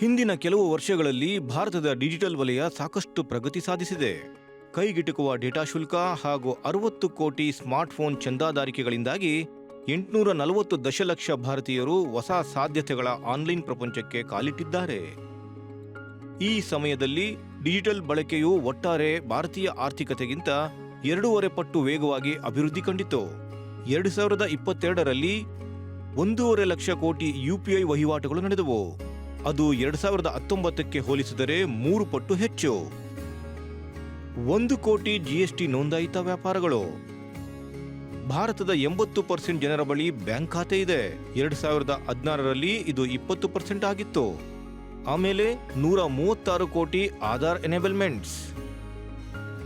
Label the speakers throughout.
Speaker 1: ಹಿಂದಿನ ಕೆಲವು ವರ್ಷಗಳಲ್ಲಿ ಭಾರತದ ಡಿಜಿಟಲ್ ವಲಯ ಸಾಕಷ್ಟು ಪ್ರಗತಿ ಸಾಧಿಸಿದೆ. ಕೈಗೆಟುಕುವ ಡೇಟಾ ಶುಲ್ಕ ಹಾಗೂ ಅರವತ್ತು ಕೋಟಿ ಸ್ಮಾರ್ಟ್ಫೋನ್ ಚಂದಾದಾರಿಕೆಗಳಿಂದಾಗಿ ಎಂಟುನೂರ ನಲವತ್ತು ದಶಲಕ್ಷ ಭಾರತೀಯರು ಹೊಸ ಸಾಧ್ಯತೆಗಳ ಆನ್ಲೈನ್ ಪ್ರಪಂಚಕ್ಕೆ ಕಾಲಿಟ್ಟಿದ್ದಾರೆ. ಈ ಸಮಯದಲ್ಲಿ ಡಿಜಿಟಲ್ ಬಳಕೆಯು ಒಟ್ಟಾರೆ ಭಾರತೀಯ ಆರ್ಥಿಕತೆಗಿಂತ ಎರಡೂವರೆ ಪಟ್ಟು ವೇಗವಾಗಿ ಅಭಿವೃದ್ಧಿ ಕಂಡಿತು. ಎರಡು ಸಾವಿರದ ಇಪ್ಪತ್ತೆರಡರಲ್ಲಿ ಒಂದೂವರೆ ಲಕ್ಷ ಕೋಟಿ ಯುಪಿಐ ವಹಿವಾಟುಗಳು ನಡೆದವು. ಅದು ಎರಡು ಸಾವಿರದ ಹತ್ತೊಂಬತ್ತಕ್ಕೆ ಹೋಲಿಸಿದರೆ ಮೂರು ಪಟ್ಟು ಹೆಚ್ಚು. ಒಂದು ಕೋಟಿ ಜಿಎಸ್ಟಿ ನೋಂದಾಯಿತ ವ್ಯಾಪಾರಗಳು. ಭಾರತದ ಎಂಬತ್ತು ಪರ್ಸೆಂಟ್ ಜನರ ಬಳಿ ಬ್ಯಾಂಕ್ ಖಾತೆ ಇದೆ. ಎರಡು ಸಾವಿರದ ಹದಿನಾರರಲ್ಲಿ ಇದು ಇಪ್ಪತ್ತು ಪರ್ಸೆಂಟ್ ಆಗಿತ್ತು. ಆಮೇಲೆ ನೂರ ಮೂವತ್ತಾರು ಕೋಟಿ ಆಧಾರ್ ಎನೇಬಲ್ಮೆಂಟ್ಸ್.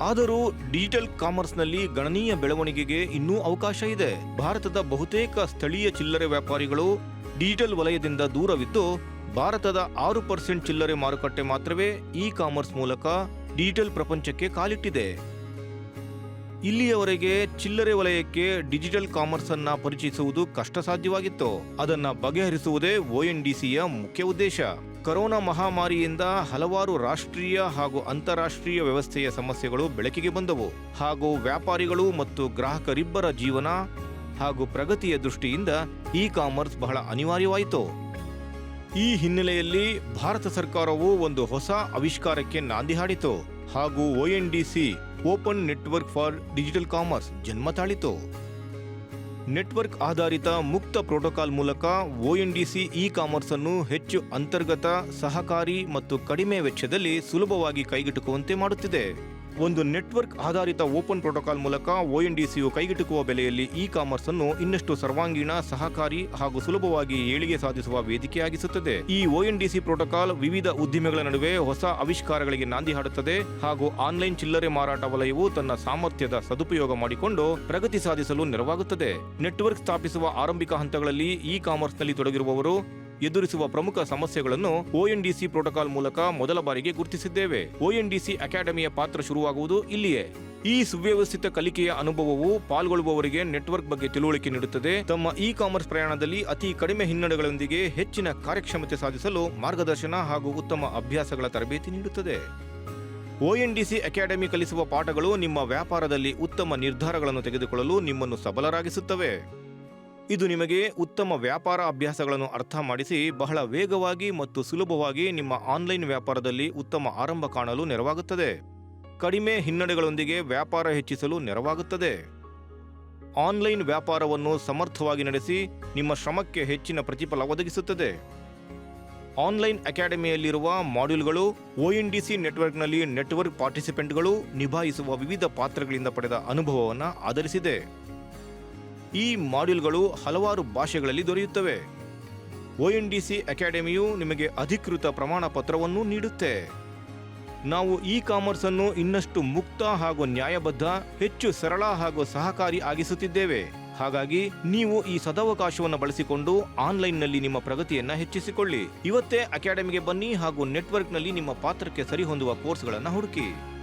Speaker 1: ಆದರೂ ಡಿಜಿಟಲ್ ಕಾಮರ್ಸ್ನಲ್ಲಿ ಗಣನೀಯ ಬೆಳವಣಿಗೆಗೆ ಇನ್ನೂ ಅವಕಾಶ ಇದೆ. ಭಾರತದ ಬಹುತೇಕ ಸ್ಥಳೀಯ ಚಿಲ್ಲರೆ ವ್ಯಾಪಾರಿಗಳು ಡಿಜಿಟಲ್ ವಲಯದಿಂದ ದೂರವಿದ್ದು ಭಾರತದ ಆರು ಪರ್ಸೆಂಟ್ ಚಿಲ್ಲರೆ ಮಾರುಕಟ್ಟೆ ಮಾತ್ರವೇ ಇ ಕಾಮರ್ಸ್ ಮೂಲಕ ಡಿಜಿಟಲ್ ಪ್ರಪಂಚಕ್ಕೆ ಕಾಲಿಟ್ಟಿದೆ. ಇಲ್ಲಿಯವರೆಗೆ ಚಿಲ್ಲರೆ ವಲಯಕ್ಕೆ ಡಿಜಿಟಲ್ ಕಾಮರ್ಸ್ ಅನ್ನ ಪರಿಚಯಿಸುವುದು ಕಷ್ಟ ಸಾಧ್ಯವಾಗಿತ್ತು ಅದನ್ನ ಬಗೆಹರಿಸುವುದೇ ಒಎನ್ಡಿಸಿಯ ಮುಖ್ಯ ಉದ್ದೇಶ. ಕೊರೋನಾ ಮಹಾಮಾರಿಯಿಂದ ಹಲವಾರು ರಾಷ್ಟ್ರೀಯ ಹಾಗೂ ಅಂತಾರಾಷ್ಟ್ರೀಯ ವ್ಯವಸ್ಥೆಯ ಸಮಸ್ಯೆಗಳು ಬೆಳಕಿಗೆ ಬಂದವು. ಹಾಗೂ ವ್ಯಾಪಾರಿಗಳು ಮತ್ತು ಗ್ರಾಹಕರಿಬ್ಬರ ಜೀವನ ಹಾಗೂ ಪ್ರಗತಿಯ ದೃಷ್ಟಿಯಿಂದ ಇ ಕಾಮರ್ಸ್ ಬಹಳ ಅನಿವಾರ್ಯವಾಯಿತು. ಈ ಹಿನ್ನೆಲೆಯಲ್ಲಿ ಭಾರತ ಸರ್ಕಾರವು ಒಂದು ಹೊಸ ಆವಿಷ್ಕಾರಕ್ಕೆ ನಾಂದಿ ಹಾಡಿತು ಹಾಗೂ ONDC open network for digital commerce ಜನ್ಮ ತಾಳಿತು. ನೆಟ್ವರ್ಕ್ ಆಧಾರಿತ ಮುಕ್ತ ಪ್ರೋಟೋಕಾಲ್ ಮೂಲಕ ಒಎನ್ಡಿಸಿ ಇ ಕಾಮರ್ಸ್ ಅನ್ನು ಹೆಚ್ಚು ಅಂತರ್ಗತ, ಸಹಕಾರಿ ಮತ್ತು ಕಡಿಮೆ ವೆಚ್ಚದಲ್ಲಿ ಸುಲಭವಾಗಿ ಕೈಗೆಟುಕುವಂತೆ ಮಾಡುತ್ತಿದೆ. ಒಂದು ನೆಟ್ವರ್ಕ್ ಆಧಾರಿತ ಓಪನ್ ಪ್ರೋಟೋಕಾಲ್ ಮೂಲಕ ಒಎನ್ಡಿಸಿಯು ಕೈಗೆಟುಕುವ ಬೆಲೆಯಲ್ಲಿ ಇ ಕಾಮರ್ಸ್ ಅನ್ನು ಇನ್ನಷ್ಟು ಸರ್ವಾಂಗೀಣ, ಸಹಕಾರಿ ಹಾಗೂ ಸುಲಭವಾಗಿ ಏಳಿಗೆ ಸಾಧಿಸುವ ವೇದಿಕೆಯಾಗಿಸುತ್ತದೆ. ಈ ಒಎನ್ಡಿಸಿ ಪ್ರೋಟೋಕಾಲ್ ವಿವಿಧ ಉದ್ದಿಮೆಗಳ ನಡುವೆ ಹೊಸ ಆವಿಷ್ಕಾರಗಳಿಗೆ ನಾಂದಿ ಹಾಡುತ್ತದೆ ಹಾಗೂ ಆನ್ಲೈನ್ ಚಿಲ್ಲರೆ ಮಾರಾಟ ವಲಯವು ತನ್ನ ಸಾಮರ್ಥ್ಯದ ಸದುಪಯೋಗ ಮಾಡಿಕೊಂಡು ಪ್ರಗತಿ ಸಾಧಿಸಲು ನೆರವಾಗುತ್ತದೆ. ನೆಟ್ವರ್ಕ್ ಸ್ಥಾಪಿಸುವ ಆರಂಭಿಕ ಹಂತಗಳಲ್ಲಿ ಇ ಕಾಮರ್ಸ್ನಲ್ಲಿ ತೊಡಗಿರುವವರು ಎದುರಿಸುವ ಪ್ರಮುಖ ಸಮಸ್ಯೆಗಳನ್ನು ಒಎನ್ಡಿಸಿ ಪ್ರೋಟೋಕಾಲ್ ಮೂಲಕ ಮೊದಲ ಬಾರಿಗೆ ಗುರುತಿಸಿದ್ದೇವೆ. ಒಎನ್ಡಿಸಿ ಅಕಾಡೆಮಿಯ ಪಾತ್ರ ಶುರುವಾಗುವುದು ಇಲ್ಲಿಯೇ. ಈ ಸುವ್ಯವಸ್ಥಿತ ಕಲಿಕೆಯ ಅನುಭವವು ಪಾಲ್ಗೊಳ್ಳುವವರಿಗೆ ನೆಟ್ವರ್ಕ್ ಬಗ್ಗೆ ತಿಳುವಳಿಕೆ ನೀಡುತ್ತದೆ. ತಮ್ಮ ಇ ಕಾಮರ್ಸ್ ಪ್ರಯಾಣದಲ್ಲಿ ಅತಿ ಕಡಿಮೆ ಹಿನ್ನಡೆಗಳೊಂದಿಗೆ ಹೆಚ್ಚಿನ ಕಾರ್ಯಕ್ಷಮತೆ ಸಾಧಿಸಲು ಮಾರ್ಗದರ್ಶನ ಹಾಗೂ ಉತ್ತಮ ಅಭ್ಯಾಸಗಳ ತರಬೇತಿ ನೀಡುತ್ತದೆ. ಒಎನ್ಡಿಸಿ ಅಕಾಡೆಮಿ ಕಲಿಸುವ ಪಾಠಗಳು ನಿಮ್ಮ ವ್ಯಾಪಾರದಲ್ಲಿ ಉತ್ತಮ ನಿರ್ಧಾರಗಳನ್ನು ತೆಗೆದುಕೊಳ್ಳಲು ನಿಮ್ಮನ್ನು ಸಬಲರಾಗಿಸುತ್ತವೆ. ಇದು ನಿಮಗೆ ಉತ್ತಮ ವ್ಯಾಪಾರ ಅಭ್ಯಾಸಗಳನ್ನು ಅರ್ಥ ಮಾಡಿಸಿ ಬಹಳ ವೇಗವಾಗಿ ಮತ್ತು ಸುಲಭವಾಗಿ ನಿಮ್ಮ ಆನ್ಲೈನ್ ವ್ಯಾಪಾರದಲ್ಲಿ ಉತ್ತಮ ಆರಂಭ ಕಾಣಲು ನೆರವಾಗುತ್ತದೆ. ಕಡಿಮೆ ಹಿನ್ನಡೆಗಳೊಂದಿಗೆ ವ್ಯಾಪಾರ ಹೆಚ್ಚಿಸಲು ನೆರವಾಗುತ್ತದೆ. ಆನ್ಲೈನ್ ವ್ಯಾಪಾರವನ್ನು ಸಮರ್ಥವಾಗಿ ನಡೆಸಿ ನಿಮ್ಮ ಶ್ರಮಕ್ಕೆ ಹೆಚ್ಚಿನ ಪ್ರತಿಫಲ ಒದಗಿಸುತ್ತದೆ. ಆನ್ಲೈನ್ ಅಕಾಡೆಮಿಯಲ್ಲಿರುವ ಮಾಡ್ಯೂಲ್ಗಳು ಒಎನ್ಡಿಸಿ ನೆಟ್ವರ್ಕ್ನಲ್ಲಿ ನೆಟ್ವರ್ಕ್ ಪಾರ್ಟಿಸಿಪೆಂಟ್ಗಳು ನಿಭಾಯಿಸುವ ವಿವಿಧ ಪಾತ್ರಗಳಿಂದ ಪಡೆದ ಅನುಭವವನ್ನು ಆಧರಿಸಿದೆ. ಈ ಮಾಡ್ಯೂಲ್ಗಳು ಹಲವಾರು ಭಾಷೆಗಳಲ್ಲಿ ದೊರೆಯುತ್ತವೆ. ಒಎನ್ಡಿಸಿ ಅಕಾಡೆಮಿಯು ನಿಮಗೆ ಅಧಿಕೃತ ಪ್ರಮಾಣ ಪತ್ರವನ್ನು ನೀಡುತ್ತೆ. ನಾವು ಇ ಕಾಮರ್ಸ್ ಅನ್ನು ಇನ್ನಷ್ಟು ಮುಕ್ತ ಹಾಗೂ ನ್ಯಾಯಬದ್ಧ, ಹೆಚ್ಚು ಸರಳ ಹಾಗೂ ಸಹಕಾರಿ ಆಗಿಸುತ್ತಿದ್ದೇವೆ. ಹಾಗಾಗಿ ನೀವು ಈ ಸದವಕಾಶವನ್ನು ಬಳಸಿಕೊಂಡು ಆನ್ಲೈನ್ನಲ್ಲಿ ನಿಮ್ಮ ಪ್ರಗತಿಯನ್ನು ಹೆಚ್ಚಿಸಿಕೊಳ್ಳಿ. ಇವತ್ತೇ ಅಕಾಡೆಮಿಗೆ ಬನ್ನಿ ಹಾಗೂ ನೆಟ್ವರ್ಕ್ನಲ್ಲಿ ನಿಮ್ಮ ಪಾತ್ರಕ್ಕೆ ಸರಿಹೊಂದುವ ಕೋರ್ಸ್ಗಳನ್ನು ಹುಡುಕಿ.